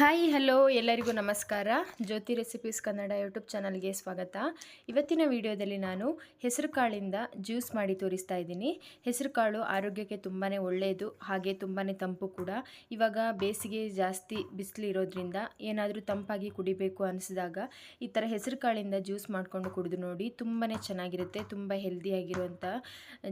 Hi, hello, ಎಲ್ಲರಿಗೂ ನಮಸ್ಕಾರ. ಜ್ಯೋತಿ recipes Kannada YouTube ಚಾನಲ್ಗೆ ಸ್ವಾಗತ. ಇವತ್ತಿನ ವಿಡಿಯೋದಲ್ಲಿ ನಾನು ಹೆಸರು ಕಾಳಿಂದ ಜ್ಯೂಸ್ ಮಾಡಿ ತೋರಿಸ್ತಾ ಇದ್ದೀನಿ. ಹೆಸರು ಕಾಳು ಆರೋಗ್ಯಕ್ಕೆ ತುಂಬಾ ಒಳ್ಳೆಯದು ಹಾಗೆ ತುಂಬಾ ತಂಪು ಕೂಡ. ಇವಾಗ ಬೇಸಿಗೆ ಜಾಸ್ತಿ ಬಿಸಿಲು ಇರೋದ್ರಿಂದ ಏನಾದರೂ ತಂಪಾಗಿ ಕುಡಿಬೇಕು ಅನಿಸಿದಾಗ ಈ ಥರ ಹೆಸರು ಕಾಳಿಂದ ಜ್ಯೂಸ್ ಮಾಡಿಕೊಂಡು ಕುಡಿದು ನೋಡಿ ತುಂಬಾ ಚೆನ್ನಾಗಿರುತ್ತೆ, ತುಂಬ ಹೆಲ್ದಿಯಾಗಿರುವಂಥ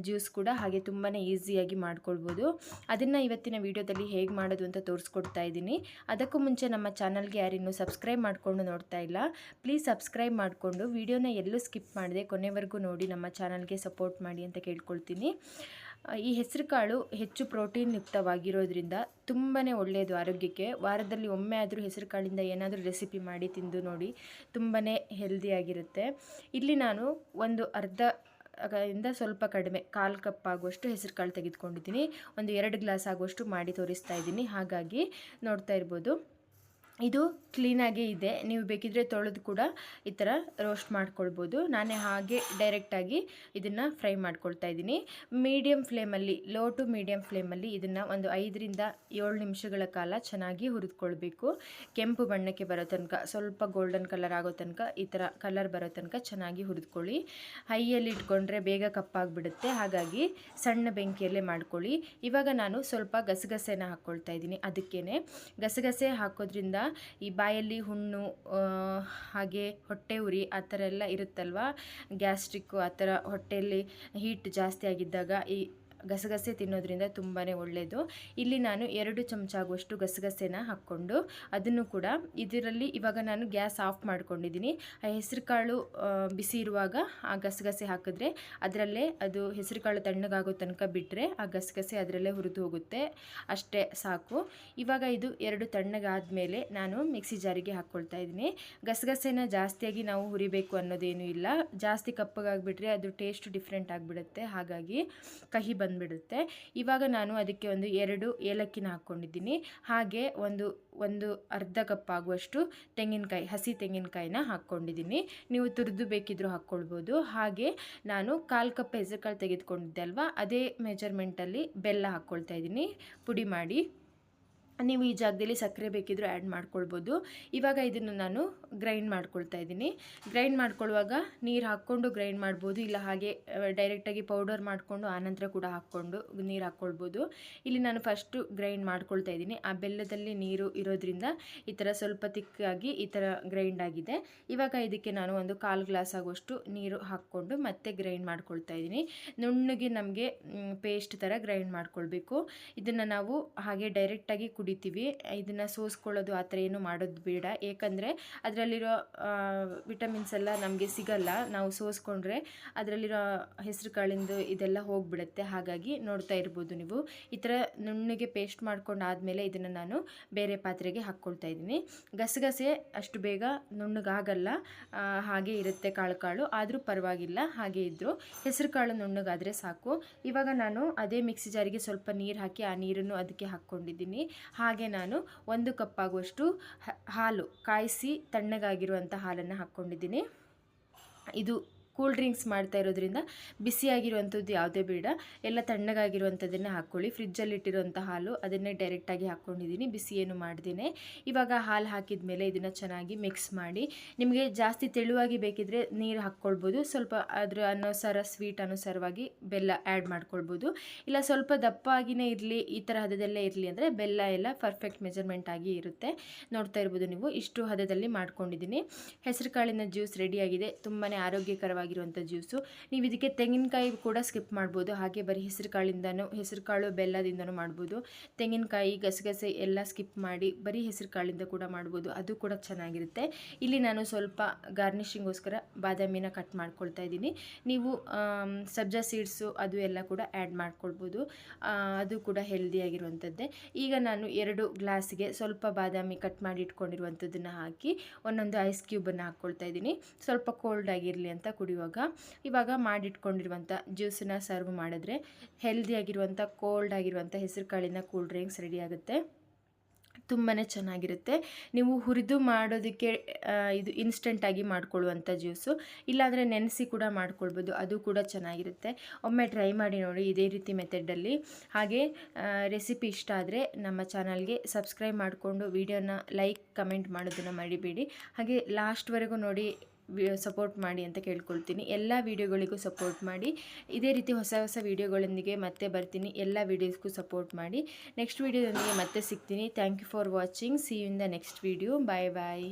ಜ್ಯೂಸ್ ಕೂಡ, ಹಾಗೆ ತುಂಬಾ ಈಸಿಯಾಗಿ ಮಾಡ್ಕೊಳ್ಬೋದು. ಅದನ್ನು ಇವತ್ತಿನ ವಿಡಿಯೋದಲ್ಲಿ ಹೇಗೆ ಮಾಡೋದು ಅಂತ ತೋರಿಸ್ಕೊಡ್ತಾ ಇದ್ದೀನಿ. ಅದಕ್ಕೂ ಮುಂಚೆ ನಮ್ಮ ಚಾನಲ್ಗೆ ಯಾರಿನ್ನೂ ಸಬ್ಸ್ಕ್ರೈಬ್ ಮಾಡಿಕೊಂಡು ನೋಡ್ತಾ ಇಲ್ಲ ಪ್ಲೀಸ್ ಸಬ್ಸ್ಕ್ರೈಬ್ ಮಾಡಿಕೊಂಡು ವಿಡಿಯೋನ ಎಲ್ಲೂ ಸ್ಕಿಪ್ ಮಾಡಿದೆ ಕೊನೆವರೆಗೂ ನೋಡಿ ನಮ್ಮ ಚಾನಲ್ಗೆ ಸಪೋರ್ಟ್ ಮಾಡಿ ಅಂತ ಕೇಳ್ಕೊಳ್ತೀನಿ. ಈ ಹೆಸರುಕಾಳು ಹೆಚ್ಚು ಪ್ರೋಟೀನ್ ಯುಕ್ತವಾಗಿರೋದ್ರಿಂದ ತುಂಬಾ ಒಳ್ಳೆಯದು ಆರೋಗ್ಯಕ್ಕೆ. ವಾರದಲ್ಲಿ ಒಮ್ಮೆ ಆದರೂ ಹೆಸರುಕಾಳಿಂದ ಏನಾದರೂ ರೆಸಿಪಿ ಮಾಡಿ ತಿಂದು ನೋಡಿ ತುಂಬಾ ಹೆಲ್ದಿಯಾಗಿರುತ್ತೆ ಇಲ್ಲಿ ನಾನು ಒಂದು ಅರ್ಧ ಇಂದ ಸ್ವಲ್ಪ ಕಡಿಮೆ, ಕಾಲು ಕಪ್ ಆಗುವಷ್ಟು ಹೆಸರು ಕಾಳು ತೆಗೆದುಕೊಂಡಿದ್ದೀನಿ. ಒಂದು ಎರಡು ಗ್ಲಾಸ್ ಆಗುವಷ್ಟು ಮಾಡಿ ತೋರಿಸ್ತಾ ಇದ್ದೀನಿ. ಹಾಗಾಗಿ ನೋಡ್ತಾ ಇರ್ಬೋದು. ಇದು ಕ್ಲೀನಾಗೇ ಇದೆ. ನೀವು ಬೇಕಿದ್ರೆ ತೊಳೆದು ಕೂಡ ಈ ಥರ ರೋಸ್ಟ್ ಮಾಡ್ಕೊಳ್ಬೋದು. ನಾನೇ ಹಾಗೆ ಡೈರೆಕ್ಟಾಗಿ ಇದನ್ನು ಫ್ರೈ ಮಾಡ್ಕೊಳ್ತಾ ಇದ್ದೀನಿ. ಮೀಡಿಯಮ್ ಫ್ಲೇಮಲ್ಲಿ ಲೋ ಟು ಮೀಡಿಯಮ್ ಫ್ಲೇಮಲ್ಲಿ ಇದನ್ನು ಒಂದು ಐದರಿಂದ ಏಳು ನಿಮಿಷಗಳ ಕಾಲ ಚೆನ್ನಾಗಿ ಹುರಿದುಕೊಳ್ಬೇಕು. ಕೆಂಪು ಬಣ್ಣಕ್ಕೆ ಬರೋ ತನಕ, ಸ್ವಲ್ಪ ಗೋಲ್ಡನ್ ಕಲರ್ ಆಗೋ ತನಕ ಈ ಥರ ಕಲರ್ ಬರೋ ತನಕ ಚೆನ್ನಾಗಿ ಹುರಿದುಕೊಳ್ಳಿ. ಹೈಯಲ್ಲಿ ಇಟ್ಕೊಂಡ್ರೆ ಬೇಗ ಕಪ್ಪಾಗಿಬಿಡುತ್ತೆ. ಹಾಗಾಗಿ ಸಣ್ಣ ಬೆಂಕಿಯಲ್ಲೇ ಮಾಡ್ಕೊಳ್ಳಿ. ಇವಾಗ ನಾನು ಸ್ವಲ್ಪ ಗಸಗಸೆನ ಹಾಕ್ಕೊಳ್ತಾ ಇದ್ದೀನಿ. ಅದಕ್ಕೇ ಗಸಗಸೆ ಹಾಕೋದ್ರಿಂದ ಈ ಬಾಯಲ್ಲಿ ಹುಣ್ಣು ಹಾಗೆ ಹೊಟ್ಟೆ ಉರಿ ಆ ಥರ ಎಲ್ಲ ಇರುತ್ತಲ್ವ? ಗ್ಯಾಸ್ಟ್ರಿಕ್ಕು ಆ ಥರ ಹೊಟ್ಟೆಯಲ್ಲಿ ಹೀಟ್ ಜಾಸ್ತಿ ಆಗಿದ್ದಾಗ ಈ ಗಸಗಸೆ ತಿನ್ನೋದ್ರಿಂದ ತುಂಬಾ ಒಳ್ಳೆಯದು ಇಲ್ಲಿ ನಾನು ಎರಡು ಚಮಚ ಆಗುವಷ್ಟು ಗಸಗಸೆನ ಹಾಕ್ಕೊಂಡು ಅದನ್ನು ಕೂಡ ಇದರಲ್ಲಿ ಇವಾಗ ನಾನು ಗ್ಯಾಸ್ ಆಫ್ ಮಾಡ್ಕೊಂಡಿದ್ದೀನಿ. ಆ ಹೆಸರು ಕಾಳು ಬಿಸಿ ಇರುವಾಗ ಆ ಗಸಗಸೆ ಹಾಕಿದ್ರೆ ಅದರಲ್ಲೇ ಅದು ಹೆಸರು ಕಾಳು ತಣ್ಣಗಾಗೋ ತನಕ ಬಿಟ್ಟರೆ ಆ ಗಸಗಸೆ ಅದರಲ್ಲೇ ಹುರಿದು ಹೋಗುತ್ತೆ. ಅಷ್ಟೇ ಸಾಕು. ಇವಾಗ ಇದು ಎರಡು ತಣ್ಣಗಾದ ಮೇಲೆ ನಾನು ಮಿಕ್ಸಿ ಜಾರಿಗೆ ಹಾಕ್ಕೊಳ್ತಾ ಇದ್ದೀನಿ. ಗಸಗಸೆನ ಜಾಸ್ತಿಯಾಗಿ ನಾವು ಹುರಿಬೇಕು ಅನ್ನೋದೇನು ಇಲ್ಲ. ಜಾಸ್ತಿ ಕಪ್ಪಗಾಗ್ಬಿಟ್ರೆ ಅದು ಟೇಸ್ಟ್ ಡಿಫ್ರೆಂಟ್ ಆಗಿಬಿಡುತ್ತೆ. ಹಾಗಾಗಿ ಕಹಿ ಬಂದ್ಬಿಡುತ್ತೆ. ಇವಾಗ ನಾನು ಅದಕ್ಕೆ ಒಂದು ಎರಡು ಏಲಕ್ಕಿನ ಹಾಕ್ಕೊಂಡಿದ್ದೀನಿ. ಹಾಗೆ ಒಂದು ಒಂದು ಅರ್ಧ ಕಪ್ ಆಗುವಷ್ಟು ತೆಂಗಿನಕಾಯಿ, ಹಸಿ ತೆಂಗಿನಕಾಯಿನ ಹಾಕ್ಕೊಂಡಿದ್ದೀನಿ. ನೀವು ತುರಿದು ಬೇಕಿದ್ದರೂ ಹಾಕ್ಕೊಳ್ಬೋದು. ಹಾಗೆ ನಾನು ಕಾಲು ಕಪ್ ಹೆಸರುಕಾಳು ತೆಗೆದುಕೊಂಡಿದ್ದೆ ಅಲ್ವಾ? ಅದೇ ಮೆಜರ್ಮೆಂಟಲ್ಲಿ ಬೆಲ್ಲ ಹಾಕ್ಕೊಳ್ತಾ ಇದ್ದೀನಿ. ಪುಡಿ ಮಾಡಿ. ನೀವು ಈ ಜಾಗದಲ್ಲಿ ಸಕ್ಕರೆ ಬೇಕಿದ್ದರೂ ಆ್ಯಡ್ ಮಾಡ್ಕೊಳ್ಬೋದು. ಇವಾಗ ಇದನ್ನು ನಾನು ಗ್ರೈಂಡ್ ಮಾಡ್ಕೊಳ್ತಾ ಇದ್ದೀನಿ. ಗ್ರೈಂಡ್ ಮಾಡ್ಕೊಳ್ಳುವಾಗ ನೀರು ಹಾಕ್ಕೊಂಡು ಗ್ರೈಂಡ್ ಮಾಡ್ಬೋದು. ಇಲ್ಲ ಹಾಗೆ ಡೈರೆಕ್ಟಾಗಿ ಪೌಡರ್ ಮಾಡಿಕೊಂಡು ಆನಂತರ ಕೂಡ ಹಾಕ್ಕೊಂಡು ನೀರು ಹಾಕ್ಕೊಳ್ಬೋದು. ಇಲ್ಲಿ ನಾನು ಫಸ್ಟು ಗ್ರೈಂಡ್ ಮಾಡ್ಕೊಳ್ತಾ ಇದ್ದೀನಿ. ಆ ಬೆಲ್ಲದಲ್ಲಿ ನೀರು ಇರೋದ್ರಿಂದ ಈ ಥರ ಸ್ವಲ್ಪ ತಿಕ್ಕಾಗಿ ಈ ಥರ ಗ್ರೈಂಡ್ ಆಗಿದೆ. ಇವಾಗ ಇದಕ್ಕೆ ನಾನು ಒಂದು ಕಾಲು ಗ್ಲಾಸ್ ಆಗುವಷ್ಟು ನೀರು ಹಾಕ್ಕೊಂಡು ಮತ್ತೆ ಗ್ರೈಂಡ್ ಮಾಡ್ಕೊಳ್ತಾ ಇದ್ದೀನಿ. ನುಣ್ಣಗೆ ನಮಗೆ ಪೇಸ್ಟ್ ಥರ ಗ್ರೈಂಡ್ ಮಾಡ್ಕೊಳ್ಬೇಕು. ಇದನ್ನು ನಾವು ಹಾಗೆ ಡೈರೆಕ್ಟಾಗಿ ಕುಡಿತೀವಿ. ಇದನ್ನು ಸೋಸ್ಕೊಳ್ಳೋದು ಆ ಥರ ಏನು ಮಾಡೋದು ಬೇಡ. ಏಕೆಂದರೆ ಅದರಲ್ಲಿರೋ ವಿಟಮಿನ್ಸ್ ಎಲ್ಲ ನಮಗೆ ಸಿಗಲ್ಲ. ನಾವು ಸೋಸ್ಕೊಂಡ್ರೆ ಅದರಲ್ಲಿರೋ ಹೆಸರು ಕಾಳಿಂದು ಇದೆಲ್ಲ ಹೋಗಿಬಿಡುತ್ತೆ. ಹಾಗಾಗಿ ನೋಡ್ತಾ ಇರ್ಬೋದು ನೀವು. ಈ ಥರ ನುಣ್ಣಗೆ ಪೇಸ್ಟ್ ಮಾಡ್ಕೊಂಡು ಆದಮೇಲೆ ಇದನ್ನು ನಾನು ಬೇರೆ ಪಾತ್ರೆಗೆ ಹಾಕ್ಕೊಳ್ತಾ ಇದ್ದೀನಿ. ಗಸಗಸೆ ಅಷ್ಟು ಬೇಗ ನುಣ್ಣಗಾಗಲ್ಲ. ಹಾಗೆ ಇರುತ್ತೆ ಕಾಳು ಕಾಳು. ಆದರೂ ಪರವಾಗಿಲ್ಲ. ಹಾಗೆ ಇದ್ದರೂ ಹೆಸರು ಕಾಳು ನುಣ್ಣಗಾದರೆ ಸಾಕು. ಇವಾಗ ನಾನು ಅದೇ ಮಿಕ್ಸಿ ಜಾರಿಗೆ ಸ್ವಲ್ಪ ನೀರು ಹಾಕಿ ಆ ನೀರನ್ನು ಅದಕ್ಕೆ ಹಾಕ್ಕೊಂಡಿದ್ದೀನಿ. ಹಾಗೆ ನಾನು ಒಂದು ಕಪ್ಪಾಗುವಷ್ಟು ಹಾಲು ಕಾಯಿಸಿ ತಣ್ಣಗಾಗಿರುವಂಥ ಹಾಲನ್ನು ಹಾಕ್ಕೊಂಡಿದ್ದೀನಿ. ಇದು ಕೂಲ್ ಡ್ರಿಂಕ್ಸ್ ಮಾಡ್ತಾ ಇರೋದ್ರಿಂದ ಬಿಸಿಯಾಗಿರುವಂಥದ್ದು ಯಾವುದೇ ಬೇಡ. ಎಲ್ಲ ತಣ್ಣಗಾಗಿರುವಂಥದ್ದನ್ನೇ ಹಾಕ್ಕೊಳ್ಳಿ. ಫ್ರಿಜ್ಜಲ್ಲಿ ಇಟ್ಟಿರುವಂಥ ಹಾಲು ಅದನ್ನೇ ಡೈರೆಕ್ಟಾಗಿ ಹಾಕ್ಕೊಂಡಿದ್ದೀನಿ. ಬಿಸಿ ಏನು ಮಾಡ್ದೇನೆ. ಇವಾಗ ಹಾಲು ಹಾಕಿದ ಮೇಲೆ ಇದನ್ನು ಚೆನ್ನಾಗಿ ಮಿಕ್ಸ್ ಮಾಡಿ. ನಿಮಗೆ ಜಾಸ್ತಿ ತೆಳುವಾಗಿ ಬೇಕಿದ್ರೆ ನೀರು ಹಾಕ್ಕೊಳ್ಬೋದು. ಸ್ವಲ್ಪ ಅದರ ಅನುಸಾರ ಸ್ವೀಟ್ ಅನುಸಾರವಾಗಿ ಬೆಲ್ಲ ಆ್ಯಡ್ ಮಾಡ್ಕೊಳ್ಬೋದು. ಇಲ್ಲ ಸ್ವಲ್ಪ ದಪ್ಪಾಗಿನೇ ಇರಲಿ, ಈ ಥರ ಹದದಲ್ಲೇ ಇರಲಿ ಅಂದರೆ ಬೆಲ್ಲ ಎಲ್ಲ ಪರ್ಫೆಕ್ಟ್ ಮೆಜರ್ಮೆಂಟ್ ಆಗಿ ಇರುತ್ತೆ. ನೋಡ್ತಾ ಇರ್ಬೋದು ನೀವು. ಇಷ್ಟು ಹದದಲ್ಲಿ ಮಾಡ್ಕೊಂಡಿದ್ದೀನಿ. ಹೆಸರು ಕಾಳಿನ ಜ್ಯೂಸ್ ರೆಡಿಯಾಗಿದೆ ತುಂಬಾ ಆರೋಗ್ಯಕರವಾಗಿರುವಂಥ ಜ್ಯೂಸು. ನೀವು ಇದಕ್ಕೆ ತೆಂಗಿನಕಾಯಿ ಕೂಡ ಸ್ಕಿಪ್ ಮಾಡ್ಬೋದು. ಹಾಗೆ ಬರೀ ಹೆಸರು ಕಾಳಿಂದನೂ ಹೆಸರು ಕಾಳು ಬೆಲ್ಲದಿಂದನೂ ಮಾಡ್ಬೋದು. ತೆಂಗಿನಕಾಯಿ, ಗಸಗಸೆ ಎಲ್ಲ ಸ್ಕಿಪ್ ಮಾಡಿ ಬರೀ ಹೆಸರು ಕಾಳಿಂದ ಕೂಡ ಮಾಡ್ಬೋದು. ಅದು ಕೂಡ ಚೆನ್ನಾಗಿರುತ್ತೆ. ಇಲ್ಲಿ ನಾನು ಸ್ವಲ್ಪ ಗಾರ್ನಿಷಿಂಗೋಸ್ಕರ ಬಾದಾಮಿನ ಕಟ್ ಮಾಡ್ಕೊಳ್ತಾ ಇದ್ದೀನಿ. ನೀವು ಸಬ್ಜಾ ಸೀಡ್ಸು ಅದು ಎಲ್ಲ ಕೂಡ ಆ್ಯಡ್ ಮಾಡ್ಕೊಳ್ಬೋದು. ಅದು ಕೂಡ ಹೆಲ್ದಿಯಾಗಿರುವಂಥದ್ದೇ ಈಗ ನಾನು ಎರಡು ಗ್ಲಾಸ್ಗೆ ಸ್ವಲ್ಪ ಬಾದಾಮಿ ಕಟ್ ಮಾಡಿ ಇಟ್ಕೊಂಡಿರುವಂಥದ್ದನ್ನು ಹಾಕಿ, ಒಂದೊಂದು ಐಸ್ ಕ್ಯೂಬನ್ನು ಹಾಕ್ಕೊಳ್ತಾ ಇದ್ದೀನಿ. ಸ್ವಲ್ಪ ಕೋಲ್ಡ್ ಆಗಿರಲಿ ಅಂತ ಕುಡಿಯುವಾಗ ಇವಾಗ ಇವಾಗ ಮಾಡಿಟ್ಕೊಂಡಿರುವಂಥ ಜ್ಯೂಸನ್ನ ಸರ್ವ್ ಮಾಡಿದ್ರೆ ಹೆಲ್ದಿಯಾಗಿರುವಂಥ ಕೋಲ್ಡ್ ಆಗಿರುವಂಥ ಹೆಸರು ಕಾಳಿನ ಕೂಲ್ ಡ್ರಿಂಕ್ಸ್ ರೆಡಿ ಆಗುತ್ತೆ. ತುಂಬಾ ಚೆನ್ನಾಗಿರುತ್ತೆ. ನೀವು ಹುರಿದು ಮಾಡೋದಕ್ಕೆ ಇದು ಇನ್ಸ್ಟೆಂಟಾಗಿ ಮಾಡ್ಕೊಳ್ಳುವಂಥ ಜ್ಯೂಸು. ಇಲ್ಲಾಂದರೆ ನೆನೆಸಿ ಕೂಡ ಮಾಡ್ಕೊಳ್ಬೋದು. ಅದು ಕೂಡ ಚೆನ್ನಾಗಿರುತ್ತೆ. ಒಮ್ಮೆ ಟ್ರೈ ಮಾಡಿ ನೋಡಿ, ಇದೇ ರೀತಿ ಮೆಥಡಲ್ಲಿ ಹಾಗೆ ರೆಸಿಪಿ ಇಷ್ಟ ಆದರೆ ನಮ್ಮ ಚಾನಲ್ಗೆ ಸಬ್ಸ್ಕ್ರೈಬ್ ಮಾಡಿಕೊಂಡು, ವಿಡಿಯೋನ ಲೈಕ್ ಕಮೆಂಟ್ ಮಾಡೋದನ್ನು ಮರಿಬೇಡಿ. ಹಾಗೆ ಲಾಸ್ಟ್ವರೆಗೂ ನೋಡಿ ಸಪೋರ್ಟ್ ಮಾಡಿ ಅಂತ ಕೇಳ್ಕೊಳ್ತೀನಿ. ಎಲ್ಲ ವೀಡಿಯೋಗಳಿಗೂ ಸಪೋರ್ಟ್ ಮಾಡಿ. ಇದೇ ರೀತಿ ಹೊಸ ಹೊಸ ವೀಡಿಯೋಗಳೊಂದಿಗೆ ಮತ್ತೆ ಬರ್ತೀನಿ. ಎಲ್ಲ ವೀಡಿಯೋಸ್ಗೂ ಸಪೋರ್ಟ್ ಮಾಡಿ. ನೆಕ್ಸ್ಟ್ ವೀಡಿಯೋದೊಂದಿಗೆ ಮತ್ತೆ ಸಿಗ್ತೀನಿ. Thank you for watching see in the next video bye bye